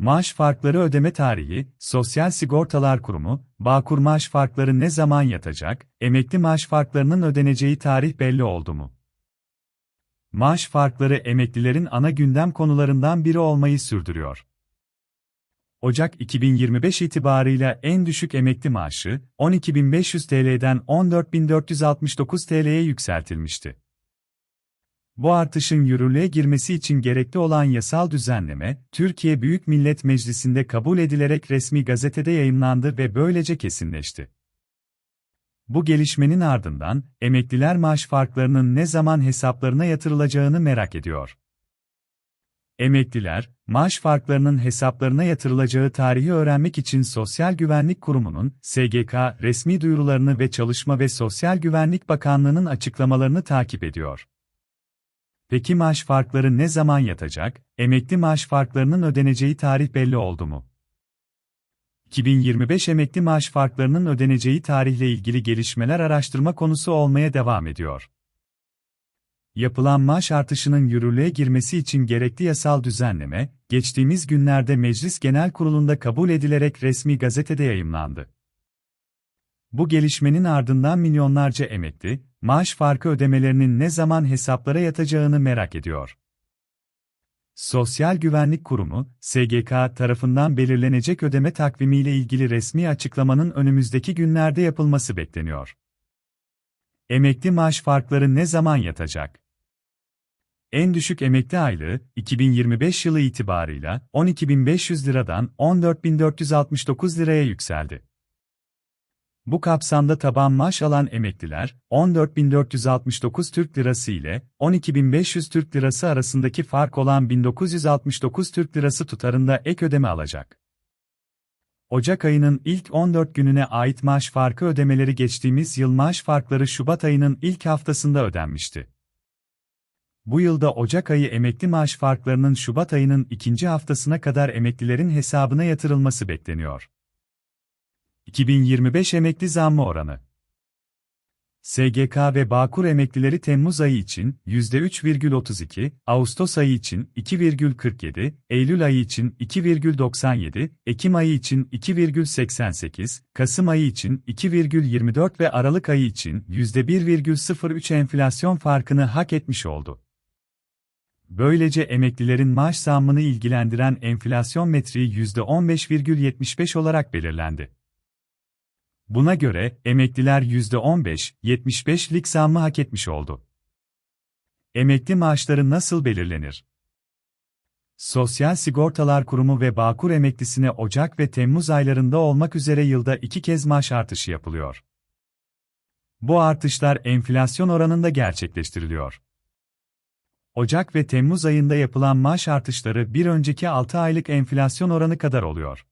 Maaş farkları ödeme tarihi, Sosyal Sigortalar Kurumu, Bağkur maaş farkları ne zaman yatacak, emekli maaş farklarının ödeneceği tarih belli oldu mu? Maaş farkları emeklilerin ana gündem konularından biri olmayı sürdürüyor. Ocak 2025 itibarıyla en düşük emekli maaşı 12.500 TL'den 14.469 TL'ye yükseltilmişti. Bu artışın yürürlüğe girmesi için gerekli olan yasal düzenleme, Türkiye Büyük Millet Meclisi'nde kabul edilerek resmi gazetede yayımlandı ve böylece kesinleşti. Bu gelişmenin ardından, emekliler maaş farklarının ne zaman hesaplarına yatırılacağını merak ediyor. Emekliler, maaş farklarının hesaplarına yatırılacağı tarihi öğrenmek için Sosyal Güvenlik Kurumu'nun, SGK, resmi duyurularını ve Çalışma ve Sosyal Güvenlik Bakanlığı'nın açıklamalarını takip ediyor. Peki maaş farkları ne zaman yatacak? Emekli maaş farklarının ödeneceği tarih belli oldu mu? 2025 emekli maaş farklarının ödeneceği tarihle ilgili gelişmeler araştırma konusu olmaya devam ediyor. Yapılan maaş artışının yürürlüğe girmesi için gerekli yasal düzenleme, geçtiğimiz günlerde Meclis Genel Kurulu'nda kabul edilerek resmi gazetede yayımlandı. Bu gelişmenin ardından milyonlarca emekli, maaş farkı ödemelerinin ne zaman hesaplara yatacağını merak ediyor. Sosyal Güvenlik Kurumu, SGK tarafından belirlenecek ödeme takvimiyle ilgili resmi açıklamanın önümüzdeki günlerde yapılması bekleniyor. Emekli maaş farkları ne zaman yatacak? En düşük emekli aylığı, 2025 yılı itibarıyla 12.500 liradan 14.469 liraya yükseldi. Bu kapsamda taban maaş alan emekliler, 14.469 Türk Lirası ile 12.500 Türk Lirası arasındaki fark olan 1969 Türk Lirası tutarında ek ödeme alacak. Ocak ayının ilk 14 gününe ait maaş farkı ödemeleri geçtiğimiz yıl maaş farkları Şubat ayının ilk haftasında ödenmişti. Bu yılda Ocak ayı emekli maaş farklarının Şubat ayının ikinci haftasına kadar emeklilerin hesabına yatırılması bekleniyor. 2025 emekli zammı oranı SGK ve Bağkur emeklileri Temmuz ayı için %3,32, Ağustos ayı için 2,47, Eylül ayı için 2,97, Ekim ayı için 2,88, Kasım ayı için 2,24 ve Aralık ayı için %1,03 enflasyon farkını hak etmiş oldu. Böylece emeklilerin maaş zammını ilgilendiren enflasyon metriği %15,75 olarak belirlendi. Buna göre emekliler %15-75'lik zammı hak etmiş oldu. Emekli maaşları nasıl belirlenir? Sosyal Sigortalar Kurumu ve Bağkur emeklisine Ocak ve Temmuz aylarında olmak üzere yılda iki kez maaş artışı yapılıyor. Bu artışlar enflasyon oranında gerçekleştiriliyor. Ocak ve Temmuz ayında yapılan maaş artışları bir önceki 6 aylık enflasyon oranı kadar oluyor.